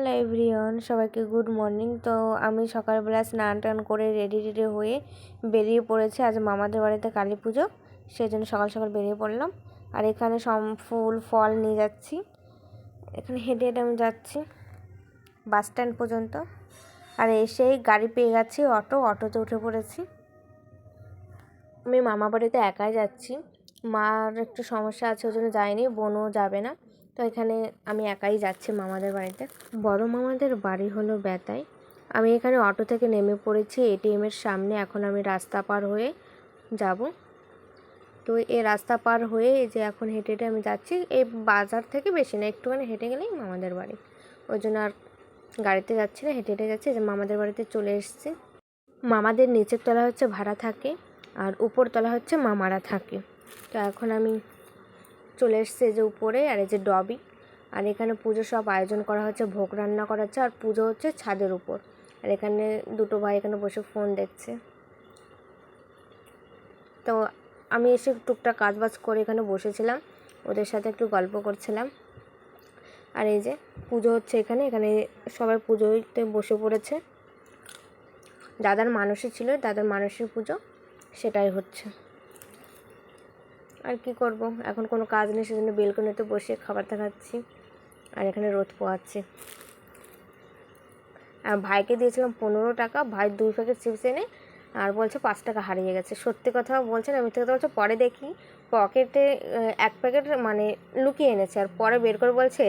Hello everyone, সবাইকে good morning. তো আমি সকালবেলা স্নান টান করে রেডি রেডি হয়ে বেরিয়ে পড়েছি। আজ মামাদের বাড়িতে কালী পুজো সেই জন্য সকাল সকাল বেরিয়ে পড়লাম। আর এখানে সব ফুল, ফল নিয়ে যাচ্ছি। এখানে হেঁটে হেঁটে আমি যাচ্ছি, বাস স্ট্যান্ড পর্যন্ত। আর এসেই গাড়ি পেয়ে গেছি অটো, অটোতে উঠে পড়েছি। আমি মামা বাড়িতে একাই যাচ্ছি। মার একটু সমস্যা আছে, ওই জন্য যায়নি বোনও যাবে না। তো এখানে আমি একাই যাচ্ছি মামাদের বাড়িতে। বড় মামাদের বাড়ি হলো বেতায় আমি এখানে অটো থেকে নেমে পড়েছি এটিএমের সামনে। এখন আমি রাস্তা পার হয়ে যাব। তো এই রাস্তা পার হয়ে যে এখন হেঁটে হেঁটে আমি যাচ্ছি, এই বাজার থেকে বেশি না, একটুখানি হেঁটে গেলেই মামাদের বাড়ি। ওই জন্য আর গাড়িতে যাচ্ছি না, হেঁটে হেঁটে যাচ্ছি যে মামাদের বাড়িতে চলে এসেছি। মামাদের নিচের তলা হচ্ছে ভাড়া থাকে, আর উপর তলা হচ্ছে মামারা থাকে। তো এখন আমি চলে এসছে যে উপরে আর এই যে ডবি। আর এখানে পুজো সব আয়োজন করা হচ্ছে, ভোগ রান্না করা হচ্ছে আর পুজো হচ্ছে ছাদের উপর। আর এখানে দুটো ভাই এখানে বসে ফোন দেখছে। তো আমি এসে টুকটাক কাজ বাজ করে এখানে বসেছিলাম, ওদের সাথে একটু গল্প করছিলাম। আর এই যে পুজো হচ্ছে এখানে এখানে সবাই পুজোতে বসে পড়েছে। দাদার মানসী ছিল, দাদার মানসীর পুজো সেটাই হচ্ছে। আর কি করব? এখন কোনো কাজ নেই, সেজন্য বেলকনিতে বসে খাবার দেখাচ্ছি। আর এখানে রোদ পোয়াচ্ছি আর ভাইকে দিয়েছিলাম পনেরো টাকা, ভাই দুই প্যাকেট চিপস এনে আর বলছে পাঁচ টাকা হারিয়ে গেছে। সত্যি কথা বলছেন আমি মিথ্যে কথা বলছে, পরে দেখি পকেটে এক প্যাকেট মানে লুকিয়ে এনেছে। আর পরে বের করে বলছে